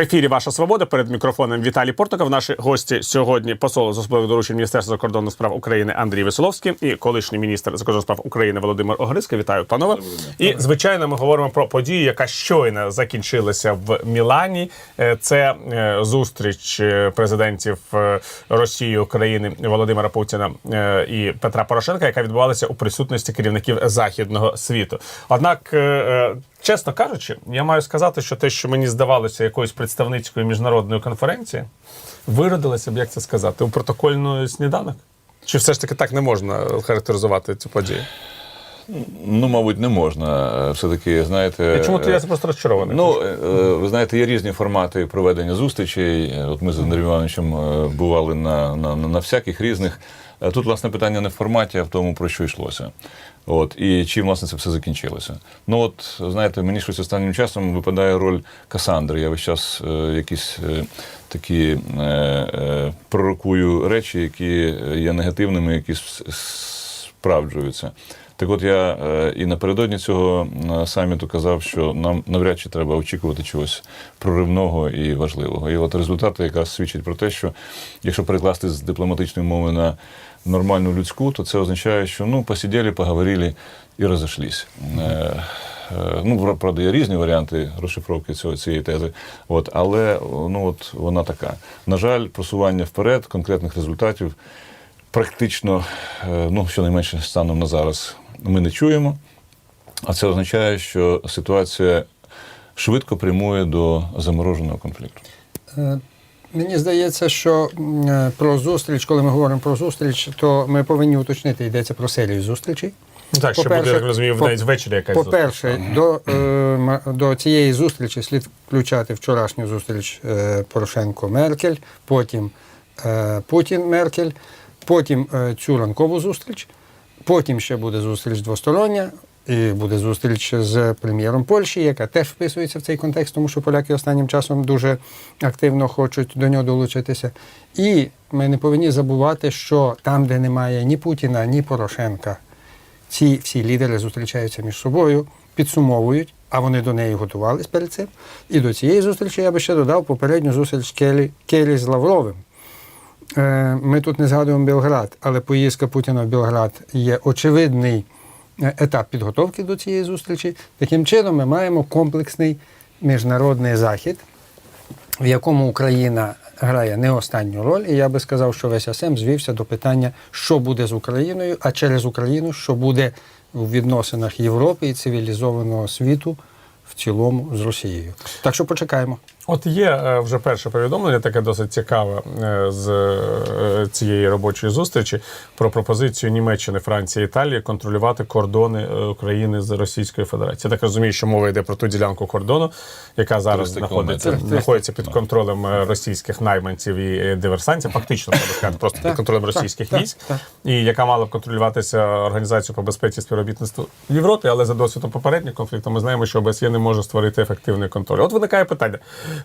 В ефірі Ваша Свобода перед мікрофоном Віталій Портоков. Наші гості сьогодні посол з особливих доручень Міністерства закордонних справ України Андрій Веселовський і колишній міністр закордонних справ України Володимир Огриска. Вітаю, панове. І звичайно, ми говоримо про подію, яка щойно закінчилася в Мілані. Е, Це е, зустріч е, президентів Росії України Володимира Путіна і Петра Порошенка, яка відбувалася у присутності керівників західного світу. Однак. Е, е, Чесно кажучи, я маю сказати, що те, що мені здавалося якоюсь представницькою міжнародної конференції, виродилося б, як це сказати, у протокольну сніданок? Чи все ж таки так не можна характеризувати цю подію? Ну, мабуть, не можна. Е, Все-таки, знаєте. Чому то я просто розчарований? Ну, е, е, ви знаєте, є різні формати проведення зустрічей. Е, От ми з Андрієм Івановичем е, бували на, на, на, всяких різних. Е, Тут, власне, питання не в форматі, а в тому, про що йшлося. От, і чим, власне, це все закінчилося. Ну, от, знаєте, мені щось останнім часом випадає роль Касандри. Я весь час е, якісь е, такі е, е, пророкую речі, які є негативними, які справджуються. Так от я е, і напередодні цього е, саміту казав, що нам навряд чи треба очікувати чогось проривного і важливого. І от результати якраз свідчать про те, що якщо перекласти з дипломатичної мови на нормальну людську, то це означає, що ну посиділи, поговорили і розійшлись. Е, е, Ну, правда, є різні варіанти розшифровки цього, цієї тези, от, але ну, от, вона така. На жаль, просування вперед, конкретних результатів практично, е, ну, щонайменше станом на зараз, ми не чуємо. А це означає, що ситуація швидко прямує до замороженого конфлікту. Мені здається, що е, про зустріч, коли ми говоримо про зустріч, то ми повинні уточнити, йдеться про серію зустрічей. Так, що буде, так розумію, навіть ввечері якась По-перше, до, е, до цієї зустрічі слід включати вчорашню зустріч е, Порошенко-Меркель, потім е, Путін-Меркель, потім е, цю ранкову зустріч, потім ще буде зустріч двостороння. І буде зустріч з прем'єром Польщі, яка теж вписується в цей контекст, тому що поляки останнім часом дуже активно хочуть до нього долучитися. І ми не повинні забувати, що там, де немає ні Путіна, ні Порошенка, ці всі лідери зустрічаються між собою, підсумовують, а вони до неї готувались перед цим. І до цієї зустрічі я би ще додав попередню зустріч Келі, Келі з Лавровим. Е, Ми тут не згадуємо Білград, але поїздка Путіна в Білград є очевидний етап підготовки до цієї зустрічі. Таким чином, ми маємо комплексний міжнародний захід, в якому Україна грає не останню роль. І я би сказав, що весь АСЕМ звівся до питання, що буде з Україною, а через Україну, що буде у відносинах Європи і цивілізованого світу в цілому з Росією. Так що почекаємо. От є е, вже перше повідомлення, таке досить цікаве е, з е, цієї робочої зустрічі про пропозицію Німеччини, Франції, Італії контролювати кордони України з Російською Федерацією. Я так розумію, що мова йде про ту ділянку кордону, яка зараз знаходиться, знаходиться під контролем російських найманців і диверсантів, фактично можна сказати, просто під контролем російських військ, і яка мала б контролюватися організацією по безпеці і співробітництву в Європі, але за досвідом попередніх конфліктів ми знаємо, що ОБСЄ не може створити ефективний контроль. От виникає питання: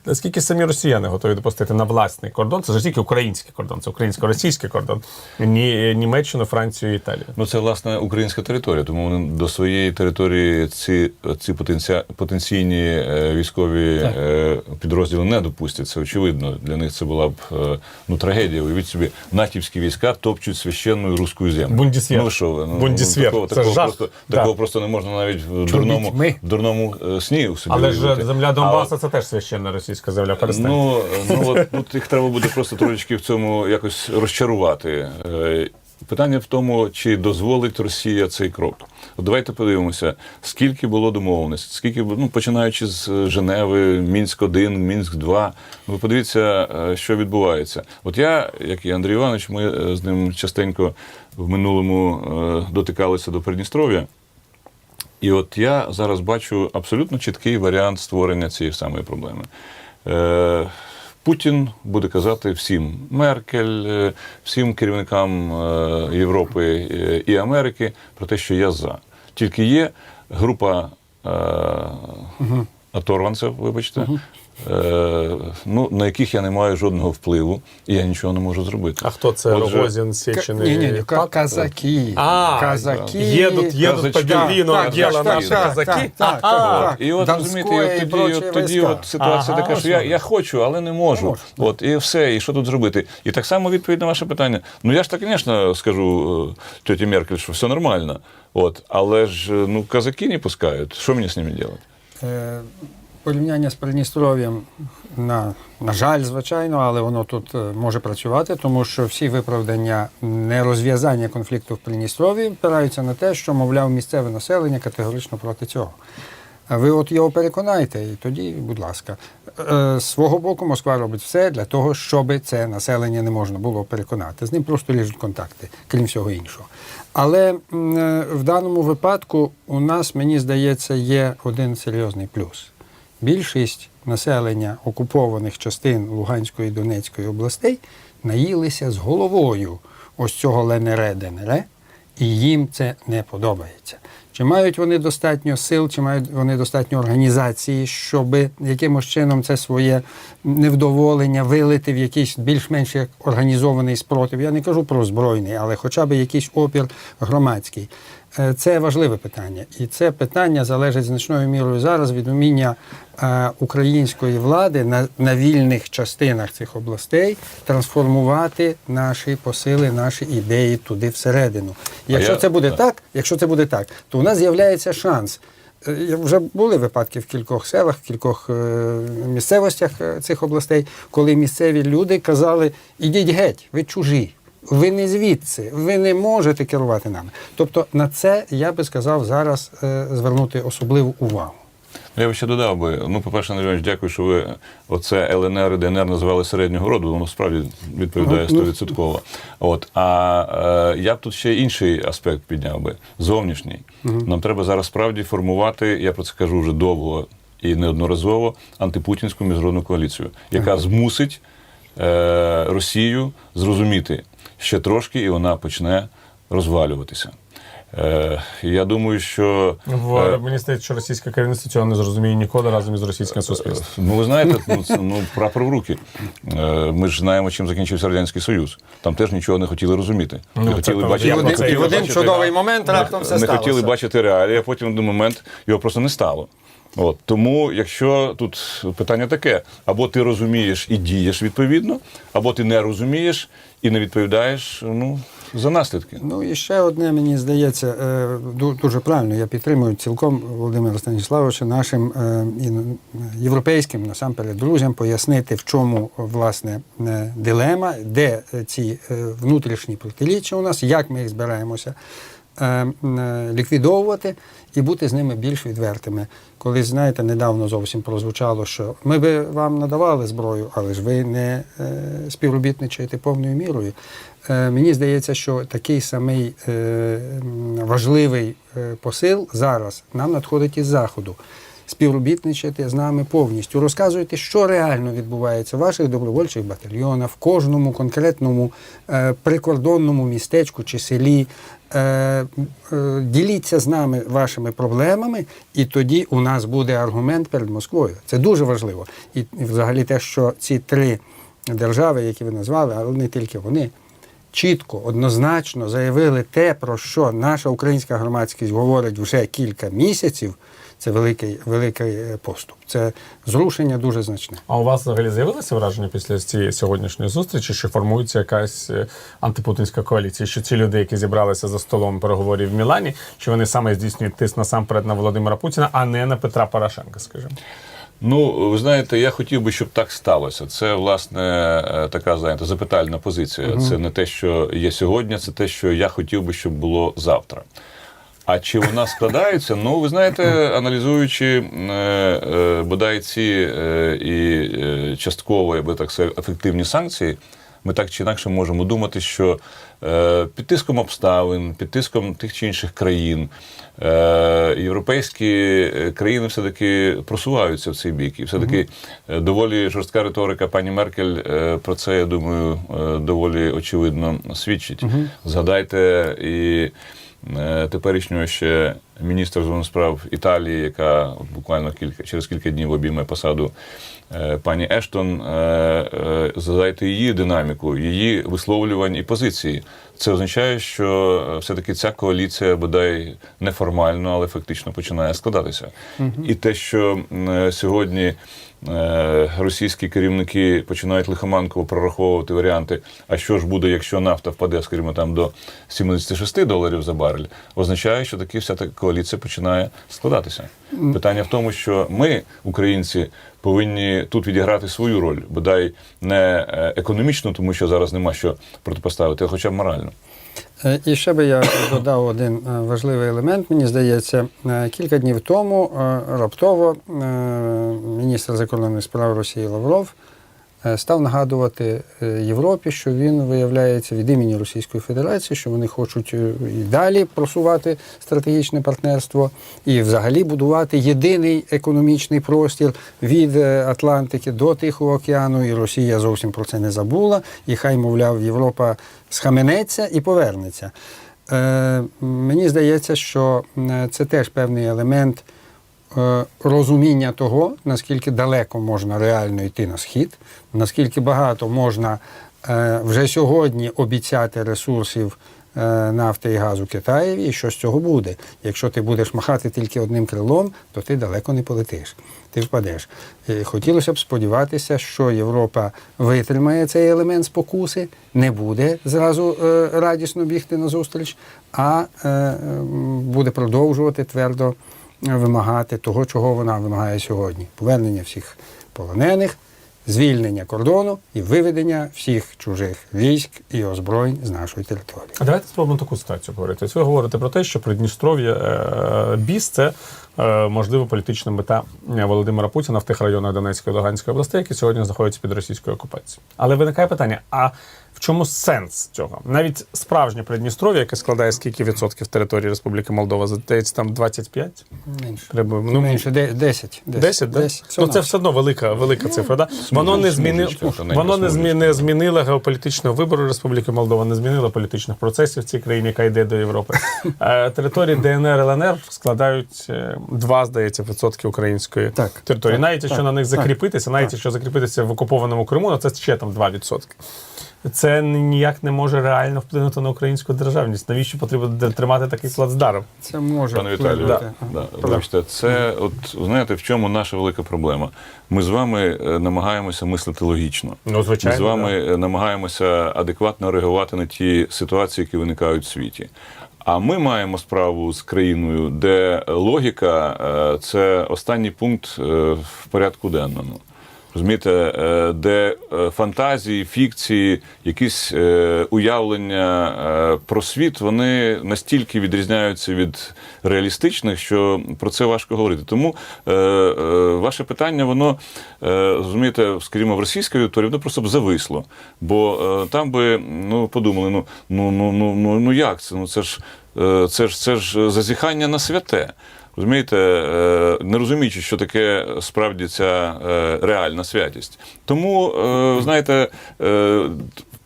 наскільки самі росіяни готові допустити на власний кордон? Це ж тільки український кордон, це українсько-російський кордон, ні Німеччину, Францію, Італію. Ну, це власне українська територія, тому вони до своєї території ці, ці потенція, потенційні е, військові е, підрозділи не допустять. Це очевидно. Для них це була б е, ну, трагедія. Уявіть собі, натівські війська топчуть священну руську землю. Бундесвер. Ну що? Ну, Бундесвер. Такого, Це такого, жах. просто, Да. просто не можна навіть в дурному, дурному сні у собі Але ж земля А Донбаса це теж священна російська земля. Перестань. Ну, ну от тут їх треба буде просто трошечки в цьому якось розчарувати. Е, Питання в тому, чи дозволить Росія цей крок. От давайте подивимося, скільки було домовленостей, скільки ну, починаючи з е, Женеви, Мінськ 1 Мінськ 2 Ви подивіться, е, що відбувається. От я, як і Андрій Іванович, ми е, з ним частенько в минулому е, дотикалися до Придністров'я. І от я зараз бачу абсолютно чіткий варіант створення цієї самої проблеми. Е, Путін буде казати всім Меркель, е, всім керівникам е, Європи е, і Америки про те, що я за. Тільки є група е, оторванців, вибачте, е, ну, на яких я не маю жодного впливу, і я нічого не можу зробити. А хто це? Отже, Рогозін, Сечений? Ні, ні, ка- казаки. А, казаки. Едут, едут по дело так, наши так, казаки. так, так, так. І от розумієте, і і от тоді, от, тоді от ситуація Ага, така, що я, я хочу, але не можу. От і все, і що тут зробити? І так само відповідь на ваше питання. Ну я ж так, звісно, скажу е, тьоті Меркель, що все нормально. От, але ж е, ну казаки не пускають. Що мені з ними робити? Е, Порівняння з Придністров'ям, на, на жаль, звичайно, але воно тут е, може працювати, тому що всі виправдання нерозв'язання конфлікту в Придністров'ї впираються на те, що, мовляв, місцеве населення категорично проти цього. Ви от його переконайте, і тоді, будь ласка, Е, з свого боку Москва робить все для того, щоб це населення не можна було переконати. З ним просто ліжуть контакти, крім всього іншого. Але е, в даному випадку у нас, мені здається, є один серйозний плюс. Більшість населення окупованих частин Луганської і Донецької областей наїлися з головою ось цього ЛНР ДНР, і їм це не подобається. Чи мають вони достатньо сил, чи мають вони достатньо організації, щоб якимось чином це своє невдоволення вилити в якийсь більш-менш як організований спротив? Я не кажу про збройний, але хоча б якийсь опір громадський. Е, Це важливе питання, і це питання залежить значною мірою зараз від уміння е, української влади на, на вільних частинах цих областей трансформувати наші посили, наші ідеї туди всередину. Якщо я- це буде так. так, якщо це буде так, то у нас з'являється шанс. Е, Вже були випадки в кількох селах, в кількох місцевостях цих областей, коли місцеві люди казали: ідіть геть, ви чужі. Ви не звідси, ви не можете керувати нами. Тобто на це я би сказав зараз е, звернути особливу увагу. Ну, Я би ще додав би, ну, по-перше, Андрій Іванович, дякую, що ви оце ЛНР і ДНР називали середнього роду, воно справді відповідає Ну, ну. стовідсотково. От, а е, я б тут ще інший аспект підняв би, зовнішній. Нам треба зараз справді формувати, я про це кажу вже довго і неодноразово, антипутінську міжнародну коаліцію, яка змусить е, Росію зрозуміти ще трошки, і вона почне розвалюватися. Е, я думаю, що В, е, мені здається, що російське керівництво цього не зрозуміє ніколи разом із російським суспільством. Ну, ви знаєте, ну, це, ну, прапор в руки. Е, Ми ж знаємо, чим закінчився Радянський Союз. Там теж нічого не хотіли розуміти. Ну, не хотіли бачити, один- не хотіли в один бачити- чудовий момент раптом все не сталося. хотіли бачити реалії, а потім в один момент його просто не стало. От. Тому, якщо тут питання таке, або ти розумієш і дієш відповідно, або ти не розумієш і не відповідаєш ну, за наслідки. Ну і ще одне, мені здається, е, ду- дуже правильно. Я підтримую цілком Володимира Станіславовича, нашим е, ну, європейським насамперед друзям пояснити, в чому власне е, дилема, де ці внутрішні протиріччя у нас, як ми їх збираємося ліквідовувати і бути з ними більш відвертими. Колись, знаєте, недавно зовсім прозвучало, що ми би вам надавали зброю, але ж ви не е, співробітничаєте повною мірою. Е, Мені здається, що такий самий е, важливий е, посил зараз нам надходить із заходу. Співробітничати з нами повністю, розказуйте, що реально відбувається в ваших добровольчих батальйонах, в кожному конкретному е, прикордонному містечку чи селі. Е, е, діліться з нами вашими проблемами, і тоді у нас буде аргумент перед Москвою. Це дуже важливо. І, взагалі те, що ці три держави, які ви назвали, але не тільки вони, чітко, однозначно заявили те, про що наша українська громадськість говорить вже кілька місяців. Це великий, великий е, поступ. Це зрушення дуже значне. А у вас взагалі з'явилося враження після цієї сьогоднішньої зустрічі, що формується якась е, антипутінська коаліція? Що ці люди, які зібралися за столом переговорів в Мілані, що вони саме здійснюють тиск насамперед на Володимира Путіна, а не на Петра Порошенка, скажімо? Ну, ви знаєте, я хотів би, щоб так сталося. Це, власне, е, така, знаєте, запитальна позиція. Це не те, що є сьогодні, це те, що я хотів би, щоб було завтра. А чи вона складається? Ну, ви знаєте, аналізуючи е, е, бодай ці е, і частково, я би так сказав, ефективні санкції, ми так чи інакше можемо думати, що під тиском обставин, під тиском тих чи інших країн, європейські країни все-таки просуваються в цей бік. І все-таки доволі жорстка риторика пані Меркель про це, я думаю, доволі очевидно свідчить. Згадайте і. Е, теперішнього ще міністра закордонних справ Італії, яка буквально кілька через кілька днів обійме посаду е, пані Ештон, е, задайте її динаміку, її висловлювань і позиції. Це означає, що все-таки ця коаліція бодай неформально, але фактично починає складатися. І те, що сьогодні російські керівники починають лихоманково прораховувати варіанти, а що ж буде, якщо нафта впаде, скажімо, там до 76 доларів за барель, означає, що таки вся та коаліція починає складатися. Питання в тому, що ми, українці, повинні тут відіграти свою роль, бодай не е, економічно, тому що зараз нема що протипоставити, а хоча б морально. Е, І ще би я додав один е, важливий елемент. Мені здається, Е, кілька днів тому раптово міністр закордонних справ Росії Лавров став нагадувати е, Європі, що він виявляється від імені Російської Федерації, що вони хочуть е, і далі просувати стратегічне партнерство і взагалі будувати єдиний економічний простір від е, Атлантики до Тихого океану. І Росія зовсім про це не забула. І хай, мовляв, Європа схаменеться і повернеться. Е, мені здається, що е, це теж певний елемент е, розуміння того, наскільки далеко можна реально йти на схід, наскільки багато можна е, вже сьогодні обіцяти ресурсів е, нафти і газу Китаєві, і що з цього буде. Якщо ти будеш махати тільки одним крилом, то ти далеко не полетиш, ти впадеш. Хотілося б сподіватися, що Європа витримає цей елемент спокуси, не буде зразу е, радісно бігти на зустріч, а е, буде продовжувати твердо вимагати того, чого вона вимагає сьогодні: повернення всіх полонених, звільнення кордону і виведення всіх чужих військ і озброєнь з нашої території. А давайте спробуємо таку ситуацію говорити. Ви говорите про те, що Придністров'я е, біс це е, можливо політична мета Володимира Путіна в тих районах Донецької і Луганської областей, які сьогодні знаходяться під російською окупацією. Але виникає питання: а в чому сенс цього? Навіть справжнє Придністров'я, яке складає скільки відсотків території Республіки Молдова, здається, там 25? Менше. Треба, Ну, менше, де- 10. 10, да? Десять. Ну це все одно велика, велика цифра. Да? Воно не змінило воно не змі- не змінило геополітичного вибору Республіки Молдова, не змінило політичних процесів в цій країні, яка йде до Європи. Е, Території ДНР ЛНР складають е, два, здається, відсотки української Так, території. так, навіть так, якщо на них так, закріпитися, навіть так. якщо закріпитися в окупованому Криму, ну, це ще там 2%. Це ніяк не може реально вплинути на українську державність. Навіщо потрібно тримати такий плацдарм? Це може Пане Віталію, да, Ага. вибачте, це от знаєте, в чому наша велика проблема? Ми з вами е, намагаємося мислити логічно. Ну, звичайно, Ми з вами е, намагаємося адекватно реагувати на ті ситуації, які виникають в світі. А ми маємо справу з країною, де логіка е, це останній пункт е, в порядку денному. Розумієте, е, де е, фантазії, фікції, якісь е, уявлення про світ, вони настільки відрізняються від реалістичних, що про це важко говорити. Тому ваше питання, воно розумієте, скажімо, в російській аудиторії, воно просто б зависло. Бо там би ну подумали, ну ну ну ну ну, ну як це? Ну це ж це ж це ж зазіхання на святе. Розумієте, е, не розуміючи, що таке справді ця е, реальна святість. Тому, е, знаєте,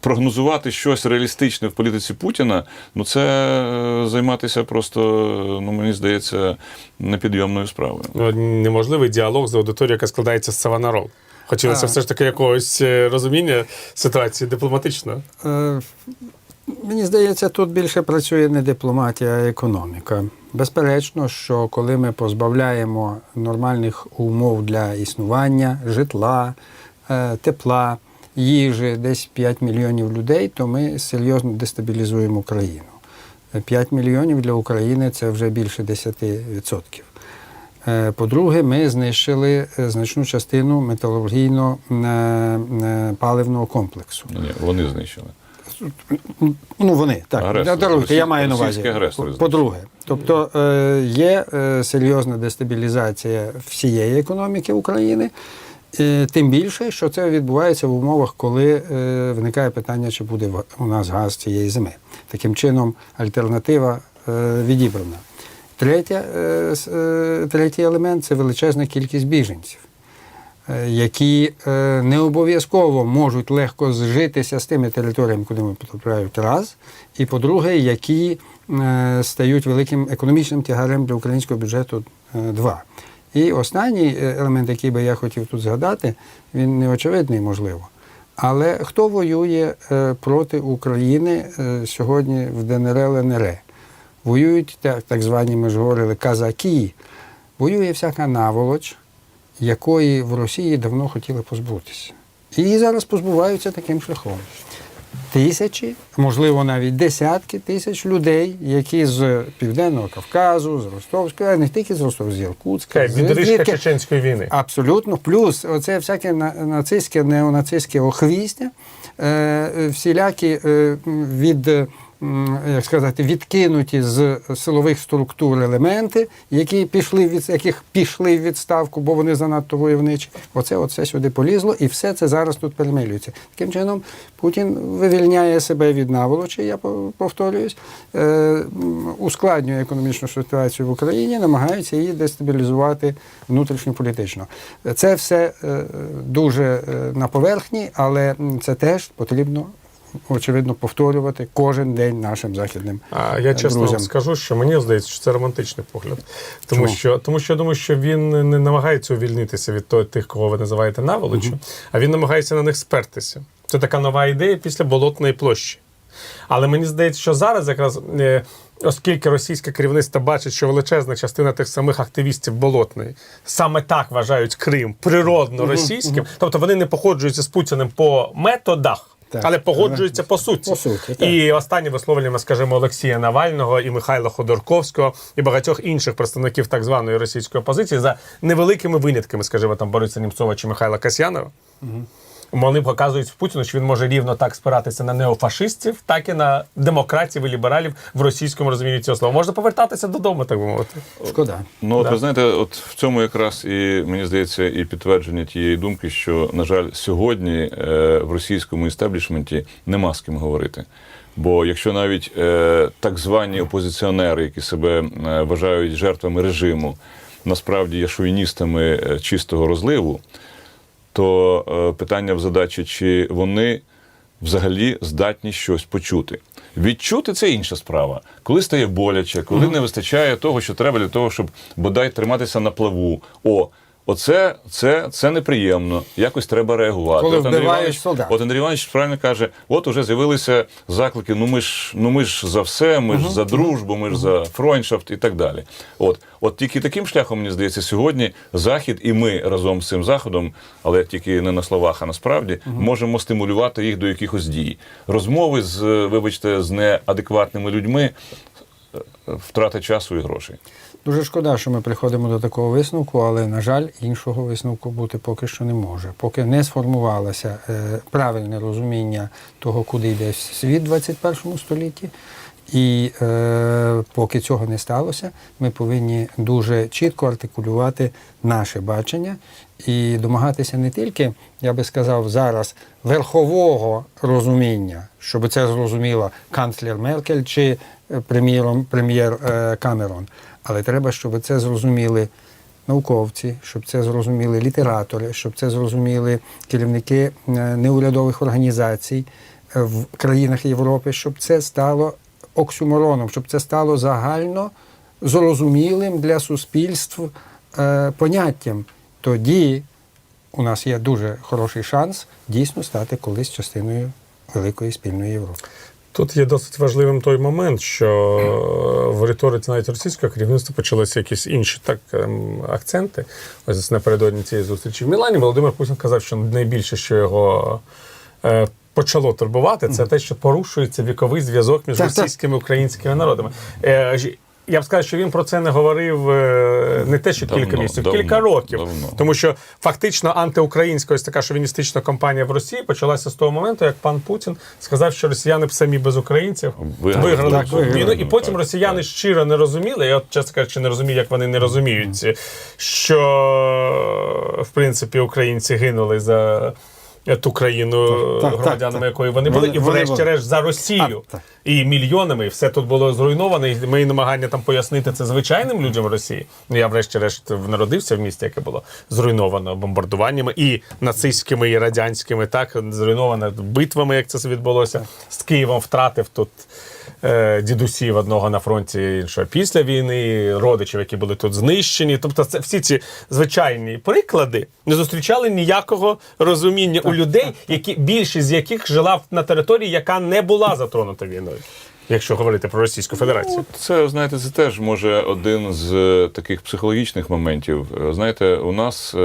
прогнозувати щось реалістичне в політиці Путіна, ну це займатися просто, ну мені здається, непідйомною справою. Ну, неможливий діалог з аудиторією, яка складається з Саванарол. Хотілося А. все ж таки якогось розуміння ситуації дипломатичного. Мені здається, тут більше працює не дипломатія, а економіка. Безперечно, що коли ми позбавляємо нормальних умов для існування, житла, е, тепла, їжі, десь 5 мільйонів людей, то ми серйозно дестабілізуємо країну. 5 мільйонів для України це вже більше 10%. Е, По-друге, ми знищили е, значну частину металургійно-паливного комплексу. Ні, вони знищили. Ну, вони, так. Агресори. Даруйте, я маю на увазі. російські По-друге, тобто е, є е, серйозна дестабілізація всієї економіки України. Е, Тим більше, що це відбувається в умовах, коли е, виникає питання, чи буде у нас газ цієї зими. Таким чином, альтернатива е, відібрана. Третє, е, е, третій елемент це величезна кількість біженців. Е, які е, не обов'язково можуть легко зжитися з тими територіями, куди ми потрапляють раз, і по-друге, які е, стають великим економічним тягарем для українського бюджету два. І останній елемент, який би я хотів тут згадати, він не очевидний, можливо. Але хто воює проти України сьогодні в ДНР ЛНР? Воюють так звані, ми ж говорили, казаки. Воює всяка наволоч, якої в Росії давно хотіли позбутися. І її зараз позбуваються таким шляхом. Тисячі, можливо, навіть десятки тисяч людей, які з Південного Кавказу, з Ростовської, а не тільки з Ростова, з Іркутська, з- Відрижка Чеченської війни. Абсолютно. Плюс оце всяке на- нацистське, неонацистське охвістя, е, всілякі е, від. Як сказати, відкинуті з силових структур елементи, які пішли від яких пішли в відставку, бо вони занадто войовничі. Оце оце сюди полізло, і все це зараз тут перемилюється. Таким чином, Путін вивільняє себе від наволочі, я повторююсь, е, ускладнює економічну ситуацію в Україні, намагається її дестабілізувати внутрішньополітично. Це все е, дуже е, на поверхні, але це теж потрібно. Очевидно, повторювати кожен день нашим західним А я е, чесно друзям. вам скажу, що мені здається, що це романтичний погляд. Тому Чому? що, тому що я думаю, що він не намагається увільнитися від того, тих, кого ви називаєте наволочю, а він намагається на них спертися. Це така нова ідея після болотної площі. Але мені здається, що зараз якраз. е, Оскільки російське керівництво бачить, що величезна частина тих самих активістів болотної саме так вважають Крим природно російським, тобто вони не походжуються з Путіним по методах, Так, але погоджуються по суті. По суті, так. І останні висловлення, скажімо, Олексія Навального і Михайла Ходорковського і багатьох інших представників так званої російської опозиції за невеликими винятками, скажімо, там Бориса Німцова чи Михайла Касьянова. Вони показують Путіну, що він може рівно так спиратися на неофашистів, так і на демократів і лібералів в російському розумінні цього слова. Можна повертатися додому, так би мовити. Шкода. Ну, от Да. ви знаєте, от в цьому якраз і мені здається, і підтвердження тієї думки, що, на жаль, сьогодні е, в російському істеблішменті нема з ким говорити. Бо якщо навіть е, так звані опозиціонери, які себе е, вважають жертвами режиму, насправді є шовіністами е, чистого розливу, то е, питання в задачі, чи вони взагалі здатні щось почути. Відчути це інша справа. Коли стає боляче, коли не вистачає того, що треба для того, щоб бодай триматися на плаву. О, оце це, це неприємно. Якось треба реагувати. Коли Андрій Іванович- солдат. От Андрій Іванович правильно каже: от уже з'явилися заклики. Ну ми ж ну ми ж за все, ми ж за дружбу, ми ж за фройншафт і так далі. От, от тільки таким шляхом, мені здається, сьогодні Захід і ми разом з цим заходом, але тільки не на словах, а насправді можемо стимулювати їх до якихось дій. Розмови з, вибачте, з неадекватними людьми. е, Втрата часу і грошей. Дуже шкода, що ми приходимо до такого висновку, але, на жаль, іншого висновку бути поки що не може. Поки не сформувалося е, правильне розуміння того, куди йде світ в 21 столітті. І е, поки цього не сталося, ми повинні дуже чітко артикулювати наше бачення і домагатися не тільки, я би сказав, зараз верхового розуміння, щоб це зрозуміла канцлер Меркель чи е, прем'єр е, Камерон. Але треба, щоб це зрозуміли науковці, щоб це зрозуміли літератори, щоб це зрозуміли керівники е, неурядових організацій е, в країнах Європи, щоб це стало оксюмороном, щоб це стало загально зрозумілим для суспільств е, поняттям. Тоді у нас є дуже хороший шанс дійсно стати колись частиною великої спільної Європи. Тут є досить важливим той момент, що в риториці навіть російського керівництва почалися якісь інші так ем, акценти. Ось напередодні цієї зустрічі в Мілані Володимир Путін казав, що найбільше, що його е, почало турбувати, це те, що порушується віковий зв'язок між російськими і українськими народами. Я б сказав, що він про це не говорив е, не те, що кілька місяців, давно, кілька років. давно. Тому що фактично антиукраїнська ось така шовіністична кампанія в Росії почалася з того моменту, як пан Путін сказав, що росіяни б самі без українців Виграли виграли Так, виграли. війну. І потім Так, росіяни так. щиро не розуміли. Я от чесно кажучи, не розумію, як вони не розуміють, що в принципі українці гинули за. Ту країну, Так, так, громадянами так. якої вони були, Вони- і врешті-решт за Росію так. і мільйонами, і все тут було зруйновано. І мої намагання там пояснити це звичайним людям Росії. Ну я врешті-решт народився в місті, яке було зруйновано бомбардуваннями і нацистськими, і радянськими, так зруйновано битвами, як це відбулося. З Києвом втратив тут дідусів одного на фронті, іншого після війни, родичів, які були тут знищені. Тобто, це всі ці звичайні приклади не зустрічали ніякого розуміння у людей, які більшість з яких жила на території, яка не була затронута війною. Якщо говорити про Російську Федерацію, Це, знаєте, це теж може один з е, таких психологічних моментів. Е, Знаєте, у нас е,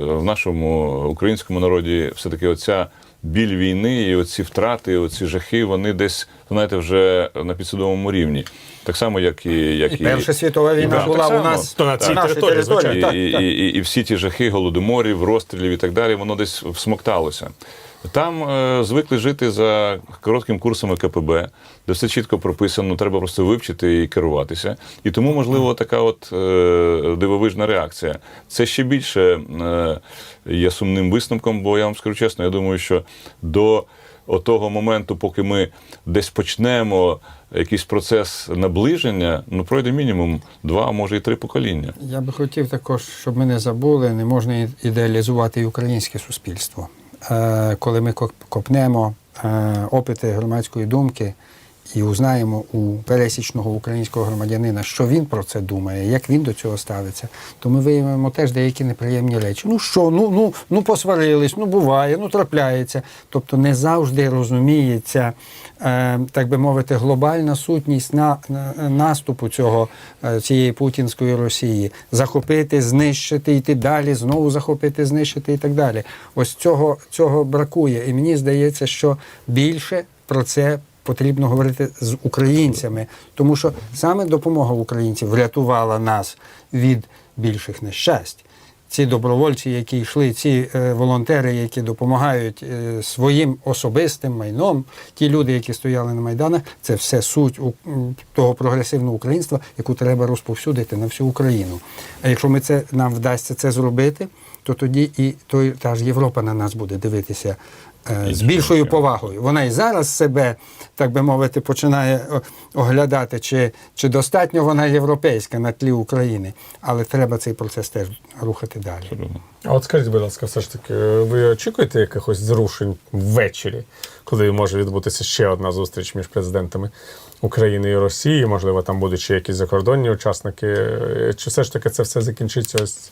в нашому українському народі все-таки оця біль війни і оці втрати, оці жахи, вони десь, знаєте, вже на підсудовому рівні. Так само, як і як І Перша світова війна так, була так у нас То на цій нашій території, звичайно. і, Так, і, так. І, і, і всі ті жахи голодоморів, розстрілів і так далі, воно десь всмокталося. Там е, звикли жити за коротким курсом КПБ, де все чітко прописано, треба просто вивчити і керуватися. І тому, можливо, така от е, дивовижна реакція. Це ще більше е, є сумним висновком, бо я вам скажу чесно, я думаю, що до отого моменту, поки ми десь почнемо якийсь процес наближення, ну пройде мінімум два, може і три покоління. Я би хотів також, щоб ми не забули, не можна ідеалізувати і українське суспільство. Е, Коли ми коп- копнемо е, опити громадської думки і узнаємо у пересічного українського громадянина, що він про це думає, як він до цього ставиться, то ми виявимо теж деякі неприємні речі. Ну що, ну, ну, ну посварились, ну буває, ну трапляється. Тобто не завжди розуміється, е, так би мовити, глобальна сутність на, на- наступу цього, е, цієї путінської Росії. Захопити, знищити, йти далі, знову захопити, знищити і так далі. Ось цього, цього бракує. І мені здається, що більше про це потрібно говорити з українцями, тому що саме допомога українців врятувала нас від більших нещасть. Ці добровольці, які йшли, ці е, волонтери, які допомагають е, своїм особистим майном, ті люди, які стояли на майданах, це все суть у, того прогресивного українства, яку треба розповсюдити на всю Україну. А якщо ми це нам вдасться це зробити, то тоді і той та ж Європа на нас буде дивитися з більшою повагою. Вона і зараз себе, так би мовити, починає оглядати, чи, чи достатньо вона європейська на тлі України. Але треба цей процес теж рухати далі. а от скажіть, будь ласка, все ж таки, ви очікуєте якихось зрушень ввечері, коли може відбутися ще одна зустріч між президентами України і Росії? Можливо, там будуть ще якісь закордонні учасники. Е, Чи все ж таки це все закінчиться ось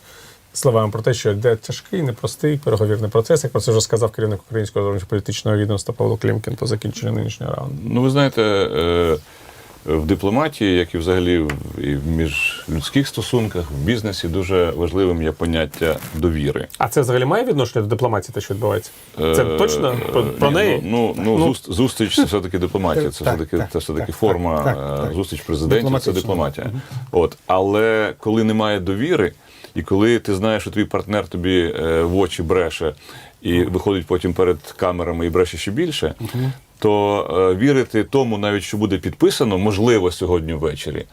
словами про те, що йде тяжкий, непростий переговірний процес, як про це вже сказав керівник українського зовнішньополітичного відомства Павло Клімкін по закінченню нинішнього раунду? Ну, ви знаєте, е, в дипломатії, як і взагалі в- і в міжлюдських стосунках, в бізнесі дуже важливим є поняття довіри. А це взагалі має відношення до дипломатії, те, що відбувається? Це Е, точно про, про ні, неї? Ну, ну, ну зуст- зустріч це все-таки дипломатія. Це Так, все-таки так, це все-таки так, форма так, е, так. зустріч президентів, це дипломатія. От, але коли немає довіри, і коли ти знаєш, що твій партнер тобі е, в очі бреше і виходить потім перед камерами і бреше ще більше, то е, вірити тому, навіть що буде підписано, можливо, сьогодні ввечері.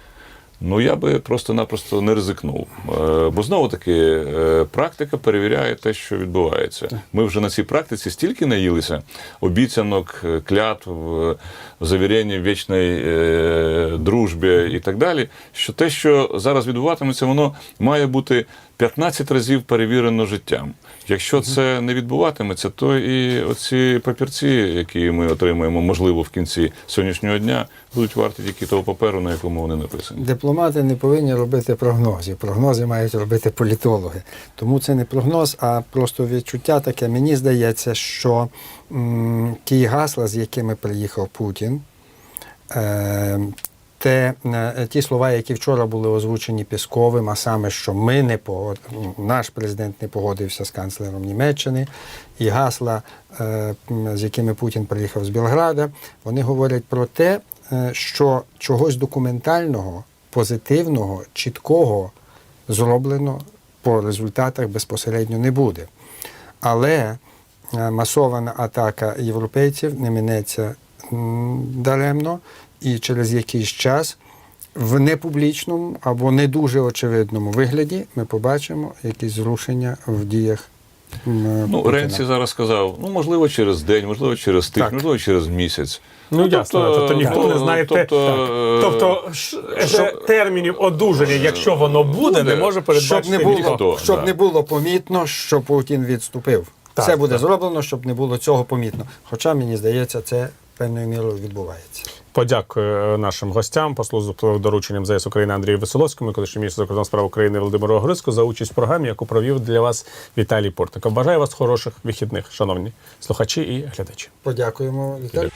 Ну, я би просто-напросто не ризикнув. Е, Бо знову таки е, практика перевіряє те, що відбувається. Ми вже на цій практиці стільки наїлися обіцянок, е, клятв, завірення в вічної дружбі і так далі. Що те, що зараз відбуватиметься, воно має бути 15 разів перевірено життям. Якщо це не відбуватиметься, то і оці папірці, які ми отримаємо, можливо, в кінці сьогоднішнього дня, будуть варті тільки того паперу, на якому вони написані. Дипломати не повинні робити прогнозів. Прогнози мають робити політологи. Тому це не прогноз, а просто відчуття таке. Мені здається, що м, ті гасла, з якими приїхав Путін, е, те, е, ті слова, які вчора були озвучені Пісковим, а саме, що ми не погод... наш президент не погодився з канцлером Німеччини, і гасла, е, з якими Путін приїхав з Білграда, вони говорять про те, е, що чогось документального, позитивного, чіткого зроблено по результатах безпосередньо не буде. Але масована атака європейців не минеться даремно, і через якийсь час в непублічному або не дуже очевидному вигляді ми побачимо якісь зрушення в діях Ну, Путіна. Ренці зараз сказав, ну можливо, через день, можливо, через тиждень, можливо, через місяць. Ну, ясно, тобто ніхто ну, не знає те. тобто, е, Тобто, ще термінів одужання, якщо воно буде, не може щоб не було, ніхто. щоб да. не було помітно, що Путін відступив. Так, Все буде так. зроблено, щоб не було цього помітно. Хоча мені здається, це певною мірою відбувається. Подякую е, нашим гостям, послу з дорученням ЗС України Андрію Веселовському, колишній міністр закордонних справ України Володимиру Огриску за участь в програмі, яку провів для вас Віталій Портиков. Бажаю вас хороших вихідних, шановні слухачі і глядачі. Подякуємо, Віталій.